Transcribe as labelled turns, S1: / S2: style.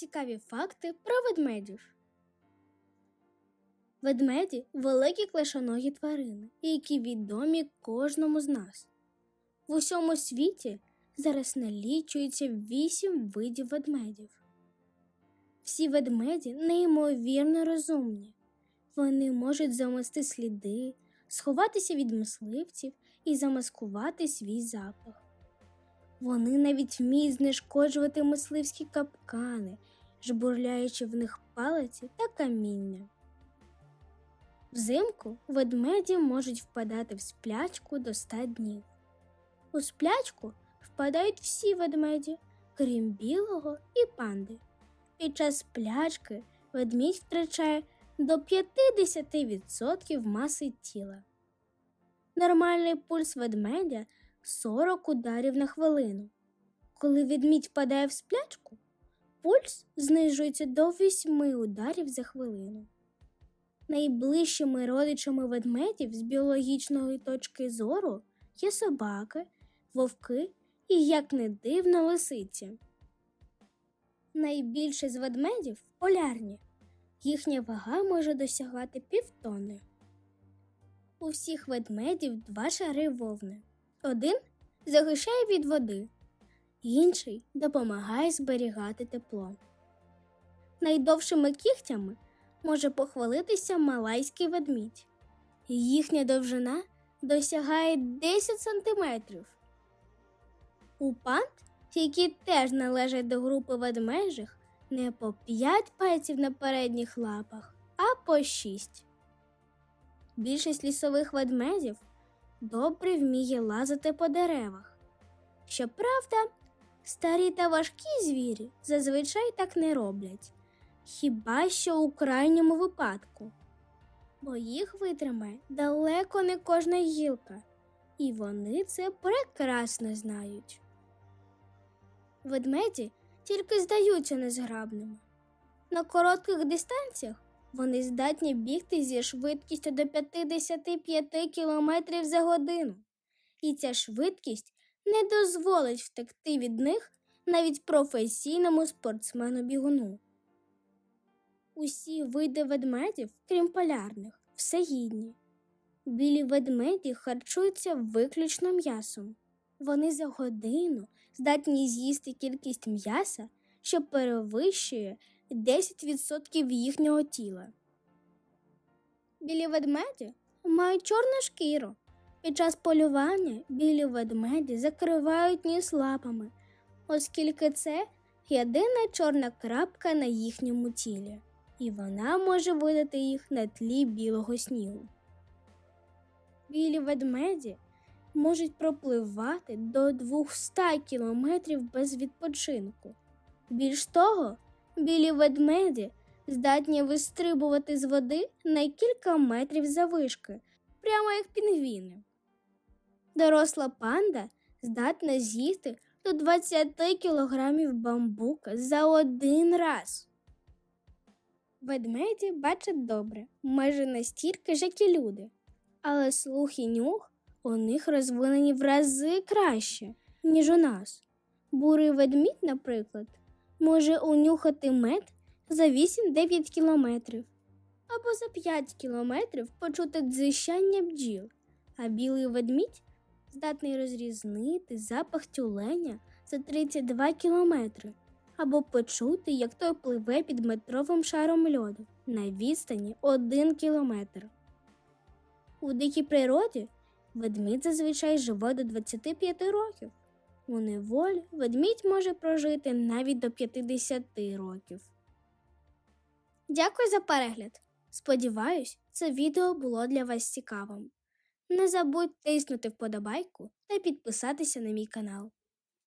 S1: Цікаві факти про ведмедів. Ведмеді великі клешоногі тварини, які відомі кожному з нас. В усьому світі зараз налічується вісім видів ведмедів. Всі ведмеді неймовірно розумні. Вони можуть замести сліди, сховатися від мисливців і замаскувати свій запах. Вони навіть вміють знешкоджувати мисливські капкани, жбурляючи в них палиці та каміння. Взимку ведмеді можуть впадати в сплячку до 100 днів. У сплячку впадають всі ведмеді, крім білого і панди. Під час сплячки ведмідь втрачає до 50% маси тіла. Нормальний пульс ведмедя 40 ударів на хвилину. Коли ведмідь впадає в сплячку, пульс знижується до 8 ударів за хвилину. Найближчими родичами ведмедів з біологічної точки зору є собаки, вовки і, як не дивно, лисиці. Найбільше з ведмедів полярні. Їхня вага може досягати півтони. У всіх ведмедів два шари вовни. Один захищає від води, інший допомагає зберігати тепло. Найдовшими кігтями може похвалитися малайський ведмідь. Їхня довжина досягає 10 сантиметрів. У панд, які теж належать до групи ведмежих, не по 5 пальців на передніх лапах, а по 6. Більшість лісових ведмедів добре вміє лазити по деревах. Щоправда, старі та важкі звірі зазвичай так не роблять, хіба що у крайньому випадку, бо їх витримає далеко не кожна гілка, і вони це прекрасно знають. Ведмеді тільки здаються незграбними. На коротких дистанціях вони здатні бігти зі швидкістю до 55 км за годину, і ця швидкість не дозволить втекти від них навіть професійному спортсмену-бігуну. Усі види ведмедів, крім полярних, всегідні. Білі ведмеді харчуються виключно м'ясом. Вони за годину здатні з'їсти кількість м'яса, що перевищує 10% їхнього тіла. Білі ведмеді мають чорну шкіру. Під час полювання білі ведмеді закривають ніс лапами, оскільки це єдина чорна крапка на їхньому тілі, і вона може видати їх на тлі білого снігу. Білі ведмеді можуть пропливати до 200 кілометрів без відпочинку. Більш того, білі ведмеді здатні вистрибувати з води на кілька метрів завишки, прямо як пінгвіни. Доросла панда здатна з'їсти до 20 кілограмів бамбука за один раз. Ведмеді бачать добре, майже настільки ж, як і люди, але слух і нюх у них розвинені в рази краще, ніж у нас. Бурий ведмідь, наприклад, може унюхати мед за 8-9 кілометрів, або за 5 кілометрів почути дзищання бджіл, а білий ведмідь здатний розрізнити запах тюленя за 32 кілометри, або почути, як той пливе під метровим шаром льоду на відстані 1 кілометр. У дикій природі ведмідь зазвичай живе до 25 років. У неволі ведмідь може прожити навіть до 50 років. Дякую за перегляд. Сподіваюсь, це відео було для вас цікавим. Не забудь тиснути вподобайку та підписатися на мій канал.